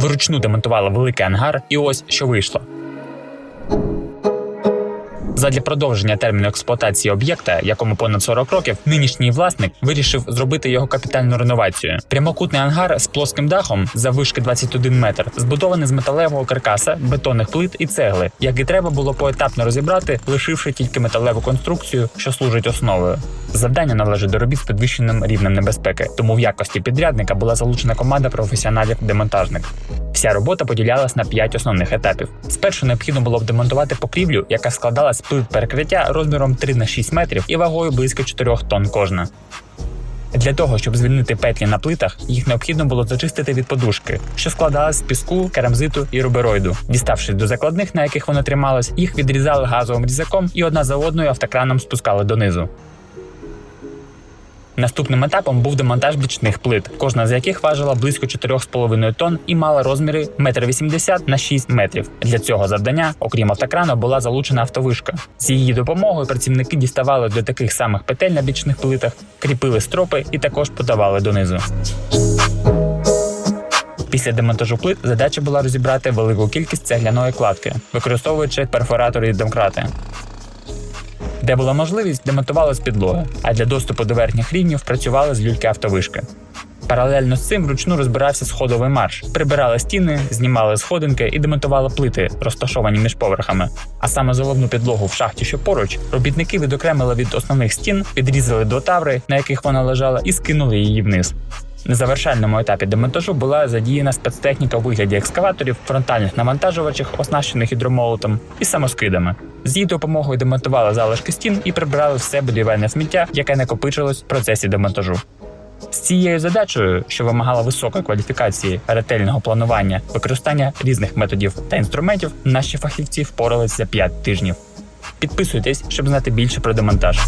Вручну демонтували великий ангар, і ось що вийшло. Задля продовження терміну експлуатації об'єкта, якому понад 40 років, нинішній власник вирішив зробити його капітальну реновацію. Прямокутний ангар з плоским дахом заввишки 21 метр, збудований з металевого каркаса, бетонних плит і цегли, як і треба було поетапно розібрати, лишивши тільки металеву конструкцію, що служить основою. Завдання належить до робіт з підвищеним рівнем небезпеки, тому в якості підрядника була залучена команда професіоналів-демонтажник. Вся робота поділялась на п'ять основних етапів. Спершу необхідно було б демонтувати покрівлю, яка складалась з плит перекриття розміром 3 на 6 метрів і вагою близько 4 тонн кожна. Для того, щоб звільнити петлі на плитах, їх необхідно було зачистити від подушки, що складалась з піску, керамзиту і рубероїду. Діставшись до закладних, на яких воно трималось, їх відрізали газовим різаком і одна за одною автокраном спускали донизу. Наступним етапом був демонтаж бічних плит, кожна з яких важила близько 4,5 тонн і мала розміри 1,80 м на 6 метрів. Для цього завдання, окрім автокрану, була залучена автовишка. З її допомогою працівники діставали до таких самих петель на бічних плитах, кріпили стропи і також подавали донизу. Після демонтажу плит задача була розібрати велику кількість цегляної кладки, використовуючи перфоратори і домкрати. Де була можливість, демонтували з підлоги, а для доступу до верхніх рівнів працювали з люльки автовишки. Паралельно з цим вручну розбирався сходовий марш, прибирали стіни, знімали сходинки і демонтували плити, розташовані між поверхами. А саме головну підлогу в шахті, що поруч, робітники відокремили від основних стін, підрізали до таври, на яких вона лежала, і скинули її вниз. На завершальному етапі демонтажу була задіяна спецтехніка у вигляді екскаваторів, фронтальних навантажувачів, оснащених гідромолотом і самоскидами. З її допомогою демонтували залишки стін і прибрали все будівельне сміття, яке накопичилось в процесі демонтажу. З цією задачею, що вимагала високої кваліфікації, ретельного планування, використання різних методів та інструментів, наші фахівці впорались за 5 тижнів. Підписуйтесь, щоб знати більше про демонтаж.